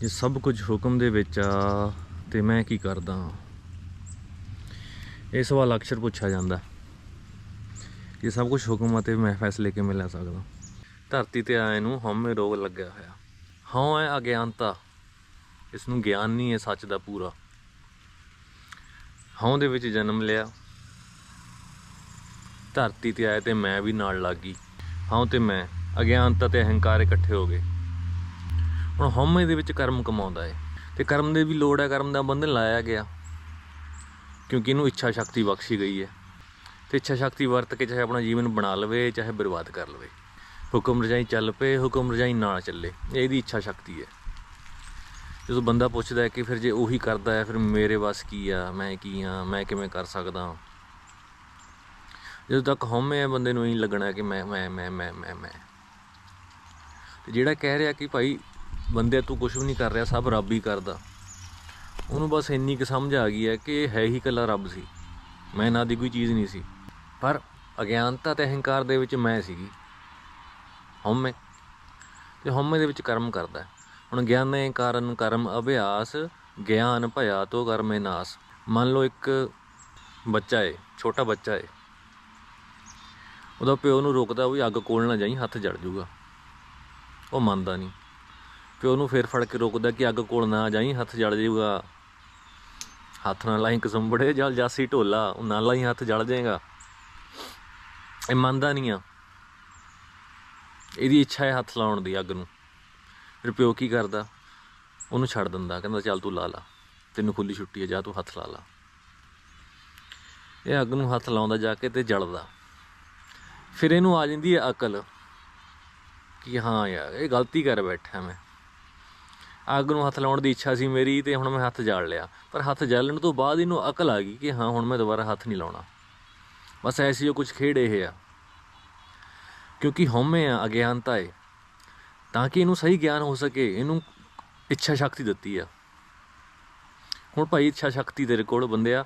ਜੇ ਸਭ ਕੁਝ ਹੁਕਮ ਦੇ ਵਿੱਚ ਆ, ਤੇ ਮੈਂ ਕੀ ਕਰਦਾ? ਇਹ ਸਵਾਲ ਅਕਸਰ ਪੁੱਛਿਆ ਜਾਂਦਾ। ਜੇ ਸਭ ਕੁਝ ਹੁਕਮ ਆ, ਤੇ ਮੈਂ ਫੈਸਲੇ ਕਿਵੇਂ ਲੈ ਸਕਦਾ। ਧਰਤੀ ਤੇ ਆਏ ਨੂੰ ਹਉਮੈ ਰੋਗ ਲੱਗਿਆ ਹੋਇਆ। ਹਉ ਹੈ ਅਗਿਆਨਤਾ। ਇਸ ਨੂੰ ਗਿਆਨ ਨਹੀਂ ਹੈ, ਸੱਚ ਦਾ ਪੂਰਾ। ਹਉ ਦੇ ਵਿੱਚ ਜਨਮ ਲਿਆ। ਧਰਤੀ ਤੇ ਆਏ ਤੇ ਮੈਂ ਵੀ ਨਾਲ ਲੱਗ ਗਈ। ਹਉ ਤੇ ਮੈਂ, ਅਗਿਆਨਤਾ ਤੇ ਅਹੰਕਾਰ ਇਕੱਠੇ ਹੋ ਗਏ। ਹੁਣ ਹਉਮੈ ਦੇ ਵਿੱਚ ਕਰਮ ਕਮਾਉਂਦਾ ਹੈ ਤੇ ਕਰਮ ਦੇ ਵੀ ਲੋੜ ਹੈ, ਕਰਮ ਦਾ ਬੰਧਨ ਲਾਇਆ ਗਿਆ। ਕਿਉਂਕਿ ਇਹਨੂੰ ਇੱਛਾ ਸ਼ਕਤੀ ਬਖਸ਼ੀ ਗਈ ਹੈ। ਤੇ ਇੱਛਾ ਸ਼ਕਤੀ ਵਰਤ ਕੇ ਚਾਹੇ ਆਪਣਾ ਜੀਵਨ ਬਣਾ ਲਵੇ, ਚਾਹੇ ਬਰਬਾਦ ਕਰ ਲਵੇ। ਹੁਕਮ ਰਜਾਈ ਚੱਲ ਪਏ, ਹੁਕਮ ਰਜਾਈ ਨਾ ਚੱਲੇ। ਇਹਦੀ ਇੱਛਾ ਸ਼ਕਤੀ ਹੈ। ਜਦੋਂ ਬੰਦਾ ਪੁੱਛਦਾ ਹੈ ਕਿ ਫਿਰ ਜੇ ਉਹੀ ਕਰਦਾ ਹੈ, ਫਿਰ ਮੇਰੇ ਵਾਸ ਕੀ ਆ? ਮੈਂ ਕੀ ਆ? ਮੈਂ ਕਿਵੇਂ ਕਰ ਸਕਦਾ ਜਦੋਂ ਤੱਕ ਹਉਮੈ ਹੈ ਬੰਦੇ ਨੂੰ ਹੀ ਲੱਗਣਾ ਕਿ ਮੈਂ ਮੈਂ ਮੈਂ ਮੈਂ ਮੈਂ ਮੈਂ। ਤੇ ਜਿਹੜਾ ਕਹਿ ਰਿਹਾ ਕਿ ਭਾਈ ਬੰਦੇ ਤੂੰ ਕੁਝ ਵੀ ਨਹੀਂ ਕਰ ਰਿਹਾ, ਸਭ ਰੱਬ ਹੀ ਕਰਦਾ। ਉਹਨੂੰ ਬਸ ਇੰਨੀ ਕੁ ਸਮਝ ਆ ਗਈ ਹੈ ਕਿ ਹੈ ਹੀ ਇਕੱਲਾ ਰੱਬ ਸੀ। ਮੈਂ ਨਾ ਦੀ ਕੋਈ ਚੀਜ਼ ਨਹੀਂ ਸੀ। ਪਰ ਅਗਿਆਨਤਾ ਤੇ ਅਹੰਕਾਰ ਦੇ ਵਿੱਚ ਮੈਂ ਸੀਗੀ। ਹਉਮੈ। ਤੇ ਹਉਮੈ ਦੇ ਵਿੱਚ ਕਰਮ ਕਰਦਾ ਹੁਣ ਗਿਆਨੇ ਕਾਰਨ ਕਰਮ ਅਭਿਆਸ, ਗਿਆਨ ਭਇਆ ਤੋ ਕਰਮੇ ਨਾਸ। ਮੰਨ ਲਓ ਇੱਕ ਬੱਚਾ ਏ, ਛੋਟਾ ਬੱਚਾ ਏ। ਉਹਦਾ ਪਿਓ ਨੂੰ ਰੋਕਦਾ ਵੀ ਅੱਗ ਕੋਲ ਨਾ ਜਾਈ, ਹੱਥ ਜੜ ਜਾਊਗਾ ਉਹ ਮੰਨਦਾ ਨਹੀਂ। ਪਿਓ ਨੂੰ ਫੇਰ ਫੜ ਕੇ ਰੋਕਦਾ ਕਿ ਅੱਗ ਕੋਲ ਨਾ ਜਾਈ, ਹੱਥ ਜਲ ਜਾਊਗਾ। ਹੱਥ ਨਾਲ ਲਾਈ ਕਸੰਬੜੇ ਜਲ ਜਾਸੀ ਢੋਲਾ, ਉਹ ਨਾਲ ਲਾਈ ਹੱਥ ਜਲ ਜਾਏਗਾ। ਇਹ ਮੰਨਦਾ ਨਹੀਂ ਆ। ਇਹਦੀ ਇੱਛਾ ਹੈ ਹੱਥ ਲਾਉਣ ਦੀ, ਅੱਗ ਨੂੰ। ਫਿਰ ਪਿਓ ਕੀ ਕਰਦਾ? ਉਹਨੂੰ ਛੱਡ ਦਿੰਦਾ, ਕਹਿੰਦਾ ਚੱਲ ਤੂੰ ਲਾ ਲਾ। ਤੈਨੂੰ ਖੁੱਲੀ ਛੁੱਟੀ ਹੈ ਜਾ ਤੂੰ ਹੱਥ ਲਾ ਲਾ। ਇਹ ਅੱਗ ਨੂੰ ਹੱਥ ਲਾਉਂਦਾ ਜਾ ਕੇ ਤੇ ਜਲਦਾ। ਫਿਰ ਇਹਨੂੰ ਆ ਜਾਂਦੀ ਹੈ ਅਕਲ ਕਿ ਹਾਂ ਯਾਰ, ਇਹ ਗਲਤੀ ਕਰ ਬੈਠਾ ਮੈਂ। ਅੱਗ ਨੂੰ ਹੱਥ ਲਾਉਣ ਦੀ ਇੱਛਾ ਸੀ ਮੇਰੀ ਤੇ ਹੁਣ ਮੈਂ ਹੱਥ ਜਾਲ ਲਿਆ। ਪਰ ਹੱਥ ਜਾਲਣ ਤੋਂ ਬਾਅਦ ਇਹਨੂੰ ਅਕਲ ਆ ਗਈ ਕਿ ਹਾਂ, ਹੁਣ ਮੈਂ ਦੁਬਾਰਾ ਹੱਥ ਨਹੀਂ ਲਾਉਣਾ। ਬਸ ਐਸੀ ਉਹ ਕੁਝ ਖੇਡ ਇਹ ਆ। ਕਿਉਂਕਿ ਹਉਮੈ ਆ, ਅਗਿਆਨਤਾ ਹੈ ਤਾਂ ਕਿ ਇਹਨੂੰ ਸਹੀ ਗਿਆਨ ਹੋ ਸਕੇ, ਇਹਨੂੰ ਇੱਛਾ ਸ਼ਕਤੀ ਦਿੱਤੀ ਆ। ਹੁਣ ਭਾਈ ਇੱਛਾ ਸ਼ਕਤੀ ਤੇਰੇ ਕੋਲ ਬੰਦਿਆ,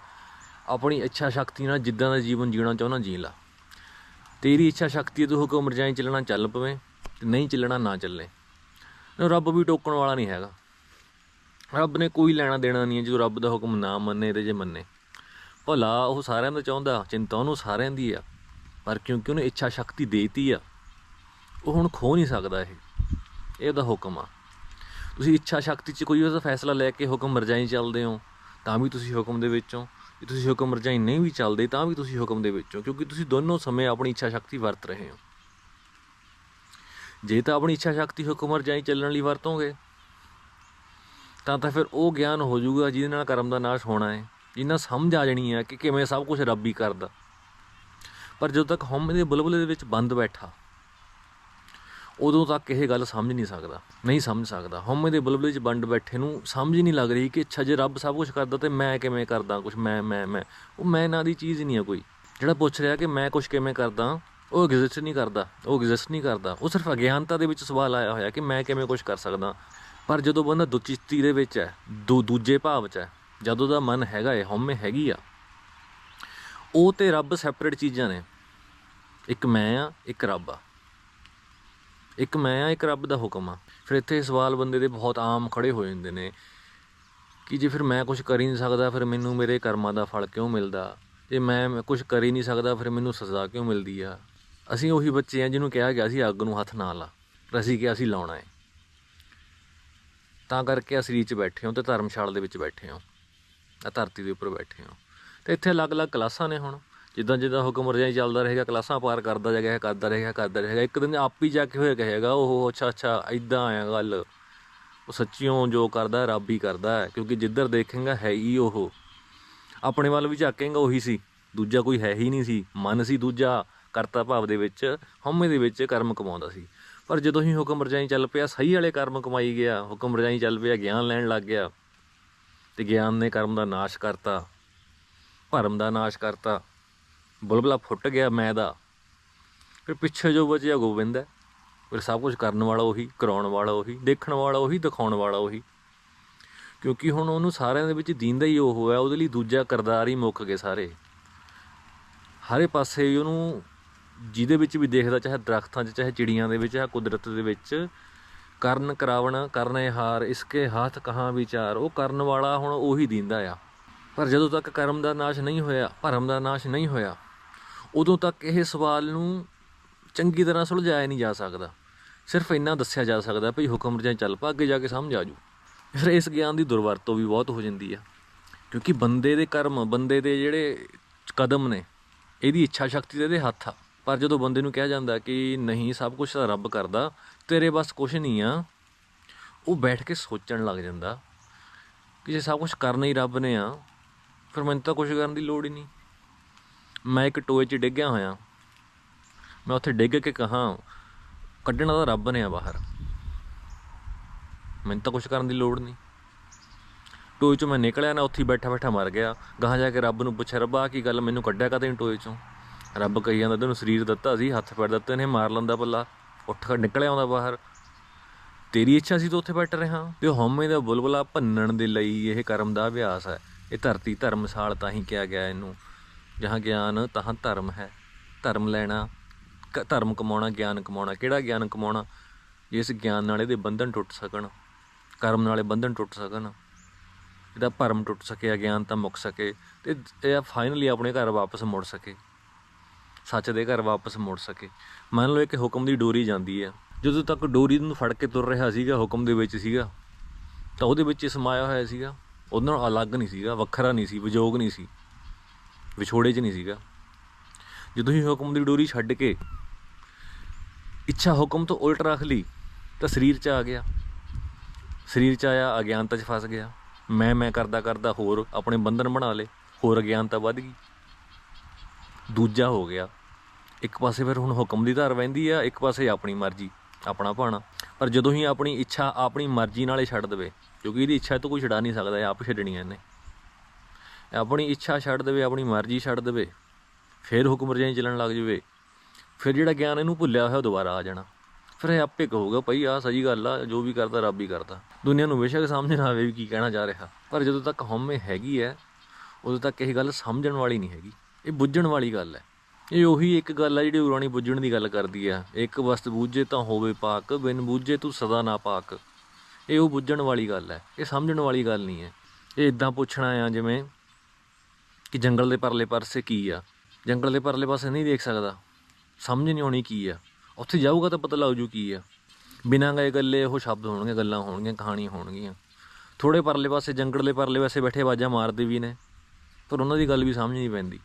ਆਪਣੀ ਇੱਛਾ ਸ਼ਕਤੀ ਨਾਲ ਜਿੱਦਾਂ ਦਾ ਜੀਵਨ ਜੀਣਾ ਚਾਹੁੰਦਾ ਜੀ ਲਾ। ਤੇਰੀ ਇੱਛਾ ਸ਼ਕਤੀ ਹੈ ਤੂੰ ਹੁਕਮ ਰਜਾਈ ਚੱਲਣਾ, ਚੱਲ ਪਵੇਂ। ਤੇ ਨਹੀਂ ਚੱਲਣਾ, ਨਾ ਚੱਲੇ। ਰੱਬ ਵੀ ਟੋਕਣ ਵਾਲਾ ਨਹੀਂ ਹੈਗਾ। ਰੱਬ ਨੇ ਕੋਈ ਲੈਣਾ ਦੇਣਾ ਨਹੀਂ ਹੈ ਜਦੋਂ ਰੱਬ ਦਾ ਹੁਕਮ ਨਾ ਮੰਨੇ ਤੇ ਜੇ ਮੰਨੇ। ਭਲਾ ਉਹ ਸਾਰਿਆਂ ਦਾ ਚਾਹੁੰਦਾ, ਚਿੰਤਾ ਉਹਨੂੰ ਸਾਰਿਆਂ ਦੀ ਆ, ਪਰ ਕਿਉਂਕਿ ਉਹਨੇ ਇੱਛਾ ਸ਼ਕਤੀ ਦੇਤੀ ਆ, ਉਹ ਹੁਣ ਖੋ ਨਹੀਂ ਸਕਦਾ ਇਹ। ਇਹ ਉਹਦਾ ਹੁਕਮ ਆ। ਤੁਸੀਂ ਇੱਛਾ ਸ਼ਕਤੀ 'ਚ ਕੋਈ ਉਹਦਾ ਫੈਸਲਾ ਲੈ ਕੇ ਹੁਕਮ ਰਜਾਈ ਚੱਲਦੇ ਹੋ, ਤਾਂ ਵੀ ਤੁਸੀਂ ਹੁਕਮ ਦੇ ਵਿੱਚੋਂ। ਜੇ ਤੁਸੀਂ ਹੁਕਮ ਰਜਾਈ ਨਹੀਂ ਵੀ ਚੱਲਦੇ, ਤਾਂ ਵੀ ਤੁਸੀਂ ਹੁਕਮ ਦੇ ਵਿੱਚੋਂ, ਕਿਉਂਕਿ ਤੁਸੀਂ ਦੋਨੋਂ ਸਮੇਂ ਆਪਣੀ ਇੱਛਾ ਸ਼ਕਤੀ ਵਰਤ ਰਹੇ ਹੋ। ਜੇ ਤਾਂ ਆਪਣੀ ਇੱਛਾ ਸ਼ਕਤੀ ਹੁਕਮ ਰਜਾਈ ਚੱਲਣ ਲਈ ਵਰਤੋਂਗੇ, ਤਾਂ ਤਾਂ ਫਿਰ ਉਹ ਗਿਆਨ ਹੋ ਜਾਊਗਾ ਜਿਹਦੇ ਨਾਲ ਕਰਮ ਦਾ ਨਾਸ਼ ਹੋਣਾ ਹੈ। ਜਿੰਨਾ ਸਮਝ ਆ ਜਾਣੀ ਹੈ ਕਿ ਕਿਵੇਂ ਸਭ ਕੁਝ ਰੱਬ ਹੀ ਕਰਦਾ। ਪਰ ਜਦੋਂ ਤੱਕ ਹਉਮੈ ਦੇ ਬੁਲਬੁਲੇ ਦੇ ਵਿੱਚ ਬੰਦ ਬੈਠਾ, ਉਦੋਂ ਤੱਕ ਇਹ ਗੱਲ ਸਮਝ ਨਹੀਂ ਸਕਦਾ, ਨਹੀਂ ਸਮਝ ਸਕਦਾ। ਹਉਮੈ ਦੇ ਬੁਲਬੁਲੇ 'ਚ ਬੰਦ ਬੈਠੇ ਨੂੰ ਸਮਝ ਹੀ ਨਹੀਂ ਲੱਗ ਰਹੀ ਕਿ ਅੱਛਾ ਜੇ ਰੱਬ ਸਭ ਕੁਝ ਕਰਦਾ ਤੇ ਮੈਂ ਕਿਵੇਂ ਕਰਦਾ ਕੁਝ ਮੈਂ ਮੈਂ ਮੈਂ। ਉਹ ਮੈਂ ਨਾਂ ਦੀ ਚੀਜ਼ ਹੀ ਨਹੀਂ ਹੈ ਕੋਈ, ਜਿਹੜਾ ਪੁੱਛ ਰਿਹਾ ਕਿ ਮੈਂ ਕੁਝ ਕਿਵੇਂ ਕਰਦਾ ਉਹ ਐਗਜ਼ਿਸਟ ਨਹੀਂ ਕਰਦਾ, ਉਹ ਐਗਜ਼ਿਸਟ ਨਹੀਂ ਕਰਦਾ। ਉਹ ਸਿਰਫ ਅਗਿਆਨਤਾ ਦੇ ਵਿੱਚ ਸਵਾਲ ਆਇਆ ਹੋਇਆ ਕਿ ਮੈਂ ਕਿਵੇਂ ਕੁਝ ਕਰ ਸਕਦਾ। ਪਰ ਜਦੋਂ ਬੰਦਾ ਦੁਚਿੱਤੀ ਦੇ ਵਿੱਚ ਹੈ, ਦੂ, ਦੂਜੇ ਭਾਵ 'ਚ ਹੈ, ਜਦੋਂ ਦਾ ਮਨ ਹੈਗਾ ਏ ਹਉਮੈ ਹੈਗੀ ਆ, ਉਹ ਤੇ ਰੱਬ ਸੈਪਰੇਟ ਚੀਜ਼ਾਂ ਨੇ। ਇੱਕ ਮੈਂ ਆ, ਇੱਕ ਰੱਬ ਆ। ਇੱਕ ਮੈਂ ਆ, ਇੱਕ ਰੱਬ ਦਾ ਹੁਕਮ ਆ। ਫਿਰ ਇੱਥੇ ਸਵਾਲ ਬੰਦੇ ਦੇ ਬਹੁਤ ਆਮ ਖੜੇ ਹੋ ਜਾਂਦੇ ਨੇ ਕਿ ਜੇ ਫਿਰ ਮੈਂ ਕੁਝ ਕਰ ਹੀ ਨਹੀਂ ਸਕਦਾ, ਫਿਰ ਮੈਨੂੰ ਮੇਰੇ ਕਰਮਾਂ ਦਾ ਫਲ ਕਿਉਂ ਮਿਲਦਾ? ਜੇ ਮੈਂ ਕੁਝ ਕਰ ਹੀ ਨਹੀਂ ਸਕਦਾ, ਫਿਰ ਮੈਨੂੰ ਸਜ਼ਾ ਕਿਉਂ ਮਿਲਦੀ ਆ? ਅਸੀਂ ਉਹੀ ਬੱਚੇ ਆ ਜਿਹਨੂੰ ਕਿਹਾ ਗਿਆ ਸੀ, ਅੱਗ ਨੂੰ ਹੱਥ ਨਾ ਲਾ। ਪਰ ਅਸੀਂ ਕਿਹਾ ਅਸੀਂ ਲਾਉਣਾ ਹੈ ਤਾਂ ਕਰਕੇ ਅਸਲੀ 'ਚ ਬੈਠੇ ਹਾਂ ਤੇ ਧਰਮਸ਼ਾਲਾ ਦੇ ਵਿੱਚ ਬੈਠੇ ਹਾਂ। ਆ ਧਰਤੀ ਦੇ ਉੱਪਰ ਬੈਠੇ ਹਾਂ। ਤੇ ਇੱਥੇ ਅਲੱਗ-ਅਲੱਗ ਕਲਾਸਾਂ ਨੇ ਹੁਣ। ਜਿੱਦਾਂ ਜਿੱਦਾਂ ਹੁਕਮ ਰਜਾਈ ਚੱਲਦਾ ਰਹੇਗਾ, ਕਲਾਸਾਂ ਪਾਰ ਕਰਦਾ ਜਾਏਗਾ ਕਰਦਾ ਰਹੇਗਾ ਕਰਦਾ ਰਹੇਗਾ ਇੱਕ ਦਿਨ ਆਪ ਹੀ ਜਾ ਕੇ ਹੋਇਆ ਕਹੇਗਾ ਉਹ ਅੱਛਾ ਅੱਛਾ ਐਦਾਂ ਆਇਆ ਗੱਲ। ਉਹ ਸੱਚੀਓ ਜੋ ਕਰਦਾ, ਰੱਬ ਹੀ ਕਰਦਾ ਹੈ। ਕਿਉਂਕਿ ਜਿੱਧਰ ਦੇਖੇਗਾ, ਹੈ ਹੀ ਉਹ ਆਪਣੇ ਵੱਲ ਵੀ ਝਾਕੇਗਾ, ਉਹੀ ਸੀ। ਦੂਜਾ ਕੋਈ ਹੈ ਹੀ ਨਹੀਂ ਸੀ। ਮਨ ਸੀ ਦੂਜਾ। ਕਰਤਾ ਭਾਵ ਦੇ ਵਿੱਚ, ਹਉਮੈ ਦੇ ਵਿੱਚ ਕਰਮ ਕਮਾਉਂਦਾ ਸੀ। ਪਰ ਜਦੋਂ ਹੀ ਹੁਕਮ ਰਜਾਈ ਚੱਲ ਪਿਆ, ਸਹੀ ਵਾਲੇ ਕਰਮ ਕਮਾਈ ਗਿਆ, ਹੁਕਮ ਰਜਾਈ ਚੱਲ ਪਿਆ, ਗਿਆਨ ਲੈਣ ਲੱਗ ਗਿਆ, ਤੇ ਗਿਆਨ ਨੇ ਕਰਮ ਦਾ ਨਾਸ਼ ਕਰਤਾ, ਭਰਮ ਦਾ ਨਾਸ਼ ਕਰਤਾ, ਬੁਲਬੁਲਾ ਫੁੱਟ ਗਿਆ ਮੈਂ ਦਾ। ਫਿਰ ਪਿੱਛੇ ਜੋ ਬਚਿਆ ਗੋਬਿੰਦ ਹੈ, ਫਿਰ ਸਭ ਕੁਝ ਕਰਨ ਵਾਲਾ ਉਹੀ, ਕਰਾਉਣ ਵਾਲਾ ਉਹੀ, ਦੇਖਣ ਵਾਲਾ ਉਹੀ, ਦਿਖਾਉਣ ਵਾਲਾ ਉਹੀ। ਕਿਉਂਕਿ ਹੁਣ ਉਹਨੂੰ ਸਾਰਿਆਂ ਦੇ ਵਿੱਚ ਦੀਂਦਾ ਹੀ ਉਹ ਹੈ ਉਹਦੇ ਲਈ ਦੂਜਾ ਕਰਦਾਰ ਹੀ ਮੁੱਕ ਗਏ ਸਾਰੇ। ਹਰੇ ਪਾਸੇ ਉਹਨੂੰ ਜਿਹਦੇ ਵਿੱਚ ਵੀ ਦੇਖਦਾ, ਚਾਹੇ ਦਰਖਤਾਂ 'ਚ, ਚਾਹੇ ਚਿੜੀਆਂ ਦੇ ਵਿੱਚ, ਚਾਹੇ ਕੁਦਰਤ ਦੇ ਵਿੱਚ, ਕਰਨ ਕਰਾਵਣ, ਕਰਨੇ ਹਾਰ, ਇਸਕੇ ਹੱਥ ਕਹਾਂ ਵਿਚਾਰ, ਉਹ ਕਰਨ ਵਾਲਾ ਹੁਣ ਉਹੀ ਦਿੰਦਾ ਆ। ਪਰ ਜਦੋਂ ਤੱਕ ਕਰਮ ਦਾ ਨਾਸ਼ ਨਹੀਂ ਹੋਇਆ, ਭਰਮ ਦਾ ਨਾਸ਼ ਨਹੀਂ ਹੋਇਆ, ਉਦੋਂ ਤੱਕ ਇਹ ਸਵਾਲ ਨੂੰ ਚੰਗੀ ਤਰ੍ਹਾਂ ਸੁਲਝਾਇਆ ਨਹੀਂ ਜਾ ਸਕਦਾ। ਸਿਰਫ ਇੰਨਾ ਦੱਸਿਆ ਜਾ ਸਕਦਾ ਭਈ ਹੁਕਮ ਰਜਾਈ ਚੱਲ ਪਾ, ਅੱਗੇ ਜਾ ਕੇ ਸਮਝ ਆ ਜੂ। ਫਿਰ ਇਸ ਗਿਆਨ ਦੀ ਦੁਰਵਰਤੋਂ ਵੀ ਬਹੁਤ ਹੋ ਜਾਂਦੀ ਆ। ਕਿਉਂਕਿ ਬੰਦੇ ਦੇ ਕਰਮ, ਬੰਦੇ ਦੇ ਜਿਹੜੇ ਕਦਮ ਨੇ, ਇਹਦੀ ਇੱਛਾ ਸ਼ਕਤੀ ਤੇ ਇਹਦੇ ਹੱਥ ਆ। ਪਰ ਜਦੋਂ ਬੰਦੇ ਨੂੰ ਕਿਹਾ ਜਾਂਦਾ ਕਿ ਨਹੀਂ, ਸਭ ਕੁਝ ਤਾਂ ਰੱਬ ਕਰਦਾ, ਤੇਰੇ ਬਸ ਕੁਝ ਨਹੀਂ ਆ, ਉਹ ਬੈਠ ਕੇ ਸੋਚਣ ਲੱਗ ਜਾਂਦਾ ਕਿ ਜੇ ਸਭ ਕੁਝ ਕਰਨਾ ਹੀ ਰੱਬ ਨੇ ਆ, ਫਿਰ ਮੈਨੂੰ ਤਾਂ ਕੁਝ ਕਰਨ ਦੀ ਲੋੜ ਹੀ ਨਹੀਂ। ਮੈਂ ਇੱਕ ਟੋਏ 'ਚ ਡਿੱਗਿਆ ਹੋਇਆ। ਮੈਂ ਉੱਥੇ ਡਿੱਗ ਕੇ ਕਹਾ, ਕੱਢਣਾ ਤਾਂ ਰੱਬ ਨੇ ਆ ਬਾਹਰ। ਮੈਨੂੰ ਤਾਂ ਕੁਝ ਕਰਨ ਦੀ ਲੋੜ ਨਹੀਂ। ਟੋਏ 'ਚੋਂ ਮੈਂ ਨਿਕਲਿਆ ਨਾ ਉੱਥੇ ਬੈਠਾ ਬੈਠਾ ਮਰ ਗਿਆ। ਗਾਹਾਂ ਜਾ ਕੇ ਰੱਬ ਨੂੰ ਪੁੱਛਿਆ, ਰੱਬਾ ਕੀ ਗੱਲ ਮੈਨੂੰ ਕੱਢਿਆ ਕਦੇ ਨਹੀਂ ਟੋਏ 'ਚੋਂ? ਰੱਬ ਕਹੀ ਜਾਂਦਾ ਤੈਨੂੰ ਸਰੀਰ ਦਿੱਤਾ ਸੀ, ਹੱਥ ਪੈਰ ਦਿੱਤੇ ਨੇ, ਮਾਰ ਲੈਂਦਾ ਪੱਲਾ, ਉੱਠ ਕੇ ਨਿਕਲਿਆ ਆਉਂਦਾ ਬਾਹਰ। ਤੇਰੀ ਇੱਛਾ ਸੀ ਤੂੰ ਉੱਥੇ ਬੈਠ ਰਿਹਾ, ਤੇ ਹਉਮੈ ਦਾ ਬੁਲਬੁਲਾ ਭੰਨਣ ਦੇ ਲਈ ਇਹ ਕਰਮ ਦਾ ਅਭਿਆਸ ਹੈ। ਇਹ ਧਰਤੀ ਧਰਮਸਾਲ ਤਾਂ ਹੀ ਕਿਹਾ ਗਿਆ ਇਹਨੂੰ। ਜਹਾਂ ਗਿਆਨ, ਤਹਾਂ ਧਰਮ ਹੈ। ਧਰਮ ਲੈਣਾ ਧਰਮ ਕਮਾਉਣਾ, ਗਿਆਨ ਕਮਾਉਣਾ। ਕਿਹੜਾ ਗਿਆਨ ਕਮਾਉਣਾ? ਜਿਸ ਗਿਆਨ ਨਾਲ ਇਹਦੇ ਬੰਧਨ ਟੁੱਟ ਸਕਣ, ਕਰਮ ਨਾਲੇ ਬੰਧਨ ਟੁੱਟ ਸਕਣ। ਇਹਦਾ ਭਰਮ ਟੁੱਟ ਸਕੇ ਗਿਆਨ ਤਾਂ ਮੁੱਕ ਸਕੇ, ਤੇ ਇਹ ਫਾਈਨਲੀ ਆਪਣੇ ਘਰ ਵਾਪਸ ਮੁੜ ਸਕੇ। ਸੱਚ ਦੇ ਘਰ ਵਾਪਸ ਮੁੜ ਸਕੇ। ਮੰਨ ਲਓ ਇੱਕ ਹੁਕਮ ਦੀ ਡੋਰੀ ਜਾਂਦੀ ਹੈ। ਜਦੋਂ ਤੱਕ ਡੋਰੀ ਨੂੰ ਫੜ ਕੇ ਤੁਰ ਰਿਹਾ ਸੀਗਾ, ਹੁਕਮ ਦੇ ਵਿੱਚ ਸੀਗਾ, ਤਾਂ ਉਹਦੇ ਵਿੱਚ ਸਮਾਇਆ ਹੋਇਆ ਸੀਗਾ। ਉਹਨਾਂ ਨਾਲ ਅਲੱਗ ਨਹੀਂ ਸੀਗਾ, ਵੱਖਰਾ ਨਹੀਂ ਸੀ ਵਿਜੋਗ ਨਹੀਂ ਸੀ, ਵਿਛੋੜੇ 'ਚ ਨਹੀਂ ਸੀਗਾ। ਜਦੋਂ ਹੀ ਹੁਕਮ ਦੀ ਡੋਰੀ ਛੱਡ ਕੇ ਇੱਛਾ ਹੁਕਮ ਤੋਂ ਉਲਟ ਰੱਖ ਲਈ, ਤਾਂ ਸਰੀਰ 'ਚ ਆ ਗਿਆ। ਸਰੀਰ 'ਚ ਆਇਆ, ਅਗਿਆਨਤਾ 'ਚ ਫਸ ਗਿਆ। ਮੈਂ ਮੈਂ ਕਰਦਾ ਕਰਦਾ ਹੋਰ ਆਪਣੇ ਬੰਧਨ ਬਣਾ ਲਏ, ਹੋਰ ਅਗਿਆਨਤਾ ਵੱਧ ਗਈ। ਦੂਜਾ ਹੋ ਗਿਆ। ਇੱਕ ਪਾਸੇ ਫਿਰ ਹੁਣ ਹੁਕਮ ਦੀ ਧਾਰ ਵਹਿੰਦੀ ਆ, ਇੱਕ ਪਾਸੇ ਆਪਣੀ ਮਰਜ਼ੀ, ਆਪਣਾ ਭਾਣਾ। ਪਰ ਜਦੋਂ ਹੀ ਆਪਣੀ ਇੱਛਾ ਆਪਣੀ ਮਰਜ਼ੀ ਨਾਲੇ ਛੱਡ ਦੇਵੇ, ਕਿਉਂਕਿ ਇਹਦੀ ਇੱਛਾ ਤੋਂ ਕੋਈ ਛਡਾ ਨਹੀਂ ਸਕਦਾ ਆਪ ਛੱਡਣੀ ਇਹਨੇ। ਆਪਣੀ ਇੱਛਾ ਛੱਡ ਦੇਵੇ, ਆਪਣੀ ਮਰਜ਼ੀ ਛੱਡ ਦੇਵੇ, ਫਿਰ ਹੁਕਮ ਰਜਾਈ ਚੱਲਣ ਲੱਗ ਜਾਵੇ। ਫਿਰ ਜਿਹੜਾ ਗਿਆਨ ਇਹਨੂੰ ਭੁੱਲਿਆ ਹੋਇਆ ਉਹ ਦੁਬਾਰਾ ਆ ਜਾਣਾ। ਫਿਰ ਇਹ ਆਪੇ ਕਹੂਗਾ, ਭਈ ਆ ਸਹੀ ਗੱਲ ਆ, ਜੋ ਵੀ ਕਰਦਾ ਰੱਬ ਹੀ ਕਰਦਾ। ਦੁਨੀਆ ਨੂੰ ਬੇਸ਼ੱਕ ਸਮਝ ਨਾ ਆਵੇ ਵੀ ਕੀ ਕਹਿਣਾ ਜਾ ਰਿਹਾ। ਪਰ ਜਦੋਂ ਤੱਕ ਹਉਮੈ ਹੈਗੀ ਹੈ ਉਦੋਂ ਤੱਕ ਇਹ ਗੱਲ ਸਮਝਣ ਵਾਲੀ ਨਹੀਂ ਹੈਗੀ। ਇਹ ਬੁੱਝਣ ਵਾਲੀ ਗੱਲ ਹੈ। ਇਹ ਉਹੀ ਇੱਕ ਗੱਲ ਆ ਜਿਹੜੀ ਉਰਾਣੀ ਬੁੱਝਣ ਦੀ ਗੱਲ ਕਰਦੀ ਆ। ਇੱਕ ਵਸਤ ਬੂਝੇ ਤਾਂ ਹੋਵੇ ਪਾਕ, ਬਿਨ ਬੂਝੇ ਤੂੰ ਸਦਾ ਨਾ ਪਾਕ। ਇਹ ਉਹ ਬੁੱਝਣ ਵਾਲੀ ਗੱਲ ਹੈ। ਇਹ ਸਮਝਣ ਵਾਲੀ ਗੱਲ ਨਹੀਂ ਹੈ। ਇਹ ਇਦਾਂ ਪੁੱਛਣਾ ਆ ਜਿਵੇਂ ਕਿ ਜੰਗਲ ਦੇ ਪਰਲੇ ਪਾਸੇ ਕੀ ਆ। ਜੰਗਲ ਦੇ ਪਰਲੇ ਪਾਸੇ ਨਹੀਂ ਦੇਖ ਸਕਦਾ। ਸਮਝ ਨਹੀਂ ਆਉਣੀ ਕੀ ਆ। ਉੱਥੇ ਜਾਊਗਾ ਤਾਂ ਪਤਾ ਲੱਗ ਜੂ ਕੀ ਆ। ਬਿਨਾਂ ਗਏ ਗੱਲੇ ਉਹ ਸ਼ਬਦ ਹੋਣਗੇ, ਗੱਲਾਂ ਹੋਣਗੀਆਂ, ਕਹਾਣੀਆਂ ਹੋਣਗੀਆਂ। ਥੋੜੇ ਪਰਲੇ ਪਾਸੇ, ਜੰਗਲ ਦੇ ਪਰਲੇ ਪਾਸੇ ਬੈਠੇ ਆਵਾਜ਼ਾਂ ਮਾਰਦੇ ਵੀ ਨੇ। ਪਰ ਉਹਨਾਂ ਦੀ ਗੱਲ ਵੀ ਸਮਝ ਨਹੀਂ ਪੈਂਦੀ।